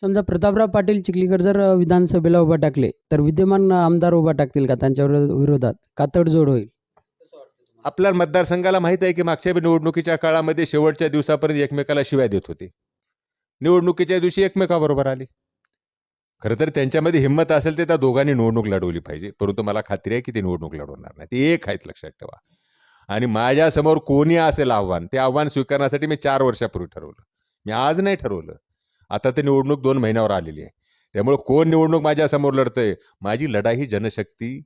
समजा प्रतापराव पाटील चिखलीकर जर विधानसभेला उभा टाकले तर विद्यमान आमदार उभा टाकतील का त्यांच्या विरो- विरोधात? कातडजोड होईल? आपल्या मतदारसंघाला माहीत आहे की मागच्या बी निवडणुकीच्या काळामध्ये शेवटच्या दिवसापर्यंत एकमेकाला शिवाय देत होते. निवडणुकीच्या दिवशी एकमेकाबरोबर आले. खरं तर त्यांच्यामध्ये हिंमत असेल तर त्या दोघांनी निवडणूक लढवली पाहिजे. परंतु मला खात्री आहे की ते निवडणूक लढवणार नाही. ते एक आहेत लक्षात ठेवा. आणि माझ्यासमोर कोणी असेल आव्हान ते आव्हान स्वीकारण्यासाठी मी चार वर्षापूर्वी ठरवलं. मी आज नाही ठरवलं. आता ते निवडणूक दोन महिन्यावर आलेली आहे. त्यामुळे कोण निवडणूक माझ्यासमोर लढतंय? माझी लढाई ही जनशक्ती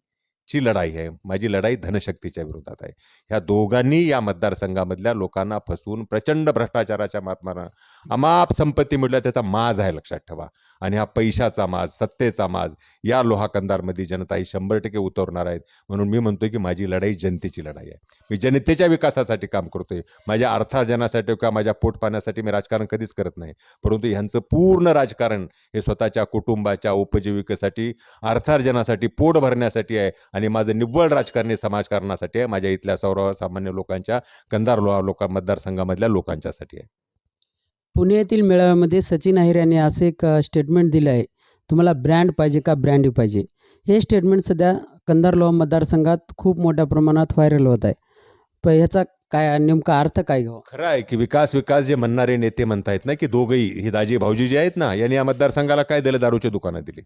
ची लढाई आहे. माझी लढाई धनशक्तीच्या विरोधात आहे. ह्या दोघांनी या मतदारसंघामधल्या लोकांना फसवून प्रचंड भ्रष्टाचाराच्या माध्यमानं अमाप संपत्ती मिळल्या त्याचा माज आहे लक्षात ठेवा. आणि हा पैशाचा माज सत्तेचा माज या लोहाकंदारमध्ये जनता ही शंभर टक्के उतरणार आहेत. म्हणून मी म्हणतोय की माझी लढाई जनतेची लढाई आहे. मी जनतेच्या विकासासाठी काम करतोय. माझ्या अर्थार्जनासाठी किंवा माझ्या पोट पाण्यासाठी मी राजकारण कधीच करत नाही. परंतु ह्यांचं पूर्ण राजकारण हे स्वतःच्या कुटुंबाच्या उपजीविकेसाठी अर्थार्जनासाठी पोट भरण्यासाठी आहे. आणि माझं निव्वळ राजकारण हे समाजकारणासाठी आहे. माझ्या इथल्या सर्वसामान्य लोकांच्या कंदार लोहा लोका मतदारसंघामधल्या लोकांच्यासाठी आहे. पुणे येथील मेळाव्यामध्ये सचिन अहिर यांनी असे एक स्टेटमेंट दिलं आहे. तुम्हाला ब्रँड पाहिजे का ब्रँडी पाहिजे? हे स्टेटमेंट सध्या कंधार लोहा मतदारसंघात खूप मोठ्या प्रमाणात व्हायरल होत आहे. पण ह्याचा काय नेमका अर्थ काय घ्यावा खरं आहे की विकास विकास जे म्हणणारे नेते म्हणतायत ना की दोघंही ही दाजी भाऊजी जे आहेत ना यांनी या मतदारसंघाला काय दिलं? दारूची दुकानं दिली.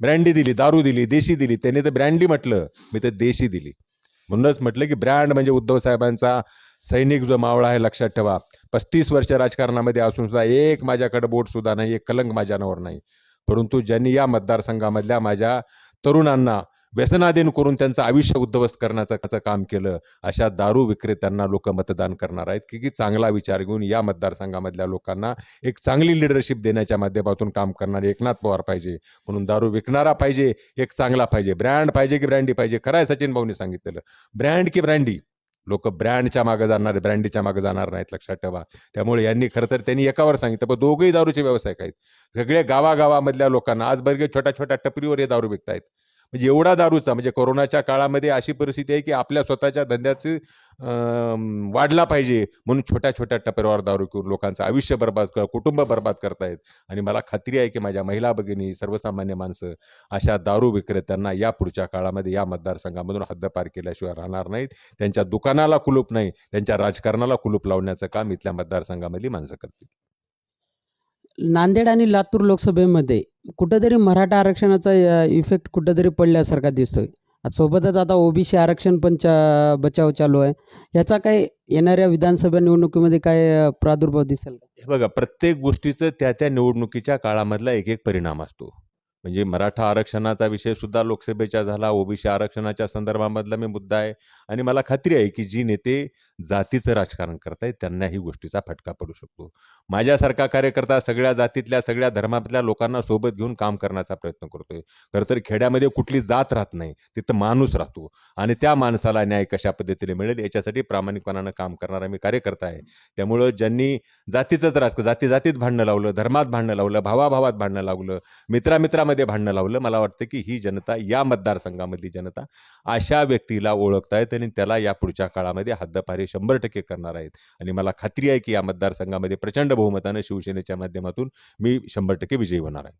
ब्रँडी दिली दारू दिली देशी दिली त्यांनी तर ब्रँडी म्हटलं. मी तर देशी दिली. म्हणूनच म्हटलं की ब्रँड म्हणजे उद्धव साहेबांचा सैनिक जो मावळा आहे लक्षात ठेवा. पस्तीस वर्ष राजकारणामध्ये असून सुद्धा एक माझ्याकडे बोट सुद्धा नाही एक कलंक माझ्या नावावर नाही. परंतु ज्यांनी या मतदारसंघामधल्या माझ्या तरुणांना व्यसनाधीन करून त्यांचं आयुष्य उद्ध्वस्त करण्याचं काम केलं अशा दारू विक्रेत्यांना लोक मतदान करणार आहेत. की की चांगला विचार घेऊन या मतदारसंघामधल्या लोकांना एक चांगली लिडरशिप देण्याच्या माध्यमातून काम करणारे एकनाथ पवार पाहिजे. म्हणून दारू विकणारा पाहिजे एक चांगला पाहिजे. ब्रँड पाहिजे की ब्रँडी पाहिजे? खरं आहे सचिन भाऊनी सांगितलेलं. ब्रँड की ब्रँडी? लोक ब्रँडच्या मागे जाणार ब्रँडीच्या मागे जाणार नाहीत लक्षात ठेवा. त्यामुळे यांनी खरं तर त्यांनी एकावर सांगितलं पण दोघंही दारूचे व्यावसायिक आहेत. सगळे गावागावामधल्या लोकांना आज बर्गे छोट्या छोट्या टपरीवर हे दारू विकतायत. म्हणजे एवढा दारूचा म्हणजे कोरोनाच्या काळामध्ये अशी परिस्थिती आहे की आपल्या स्वतःच्या धंद्याचं वाढला पाहिजे म्हणून छोट्या छोट्या टपरीवर दारू करून लोकांचं आयुष्य बर्बाद कर कुटुंब बर्बाद करतायत. आणि मला खात्री आहे की माझ्या महिला भगिनी सर्वसामान्य माणसं अशा दारू विक्रेत्यांना या पुढच्या काळामध्ये या मतदारसंघामधून हद्दपार केल्याशिवाय राहणार नाहीत. त्यांच्या दुकानाला कुलूप नाही त्यांच्या राजकारणाला कुलूप लावण्याचं काम इथल्या मतदारसंघामधली माणसं करतील. नांदेड आणि लातूर लोकसभेमध्ये कुठंतरी मराठा आरक्षणाचा इफेक्ट कुठंतरी पडल्यासारखा दिसतोय. आज सोबतच आता ओबीसी आरक्षण पण चा बचाव चालू आहे. याचा काय येणाऱ्या विधानसभा निवडणुकीमध्ये काय प्रादुर्भाव दिसेल का? हे बघा प्रत्येक गोष्टीचं त्या त्या निवडणुकीच्या काळामधला एक एक परिणाम असतो. म्हणजे मराठा आरक्षणाचा विषय सुद्धा लोकसभेच्या झाला ओबीसी आरक्षणाच्या संदर्भामधला मी मुद्दा आहे. आणि मला खात्री आहे की जी नेते जातीचं राजकारण करतायत त्यांना ही गोष्टीचा फटका पडू शकतो. माझ्यासारखा कार्यकर्ता सगळ्या जातीतल्या सगळ्या धर्मातल्या लोकांना सोबत घेऊन काम करण्याचा प्रयत्न करतोय. खरं तर खेड्यामध्ये कुठली जात राहत नाही तिथं माणूस राहतो आणि त्या माणसाला न्याय कशा पद्धतीने मिळेल याच्यासाठी प्रामाणिकपणानं काम करणारा मी कार्यकर्ता आहे. त्यामुळं ज्यांनी जातीचंच राजकारण जाती जातीत भांडणं लावलं धर्मात भांडणं लावलं भावाभावात भांडणं लावलं मित्रामित्रामध्ये भांडणं लावलं मला वाटतं की ही जनता या मतदारसंघामधली जनता अशा व्यक्तीला ओळखतायत आणि त्याला या पुढच्या काळामध्ये हद्दपारी शंभर टक्के करणार आहेत. आणि मला खात्री आहे की या मतदारसंघामध्ये प्रचंड बहुमतानं शिवसेनेच्या माध्यमातून मी शंभर टक्के विजयी होणार आहे.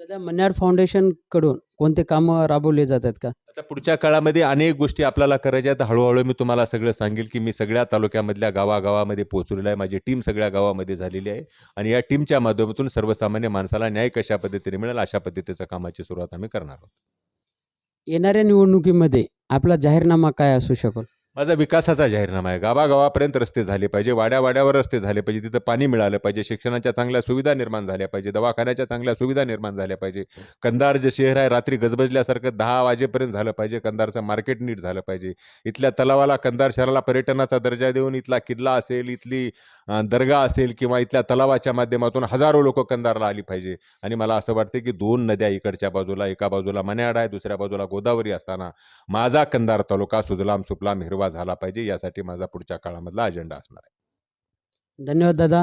सध्या मन्याड फाउंडेशनकडून कोणते कामं राबवले जातात का? आता पुढच्या काळामध्ये अनेक गोष्टी आपल्याला करायच्या आहेत. हळूहळू मी तुम्हाला सगळं सांगेल की मी सगळ्या तालुक्यामधल्या गावागावामध्ये पोहोचलेलो आहे. माझी टीम सगळ्या गावामध्ये झालेली आहे. आणि या टीमच्या माध्यमातून सर्वसामान्य माणसाला न्याय कशा पद्धतीने मिळेल अशा पद्धतीचं कामाची सुरुवात आम्ही करणार आहोत. येणाऱ्या निवडणुकीमध्ये आपला जाहीरनामा काय असू शकेल? माझा विकासाचा जाहीरनामा आहे. गावागावापर्यंत रस्ते झाले पाहिजे वाड्या वाड्यावर रस्ते झाले पाहिजे तिथं पाणी मिळालं पाहिजे शिक्षणाच्या चांगल्या सुविधा निर्माण झाल्या पाहिजे दवाखान्याच्या चांगल्या सुविधा निर्माण झाल्या पाहिजे. कंदार जे शहर आहे रात्री गजबजल्यासारखं दहा वाजेपर्यंत झालं पाहिजे कंधारचं मार्केट नीट झालं पाहिजे. इथल्या तलावाला कंधार शहराला पर्यटनाचा दर्जा देऊन इथला किल्ला असेल इथली दर्गा असेल किंवा इथल्या तलावाच्या माध्यमातून हजारो लोक कंधारला आली पाहिजे. आणि मला असं वाटतं की दोन नद्या इकडच्या बाजूला एका बाजूला मन्याड आहे दुसऱ्या बाजूला गोदावरी असताना माझा कंधार तालुका सुजलाम सुफलाम हिरवा झाला पाहिजे यासाठी माझा पुढच्या काळामधला अजेंडा असणार आहे. धन्यवाद दादा.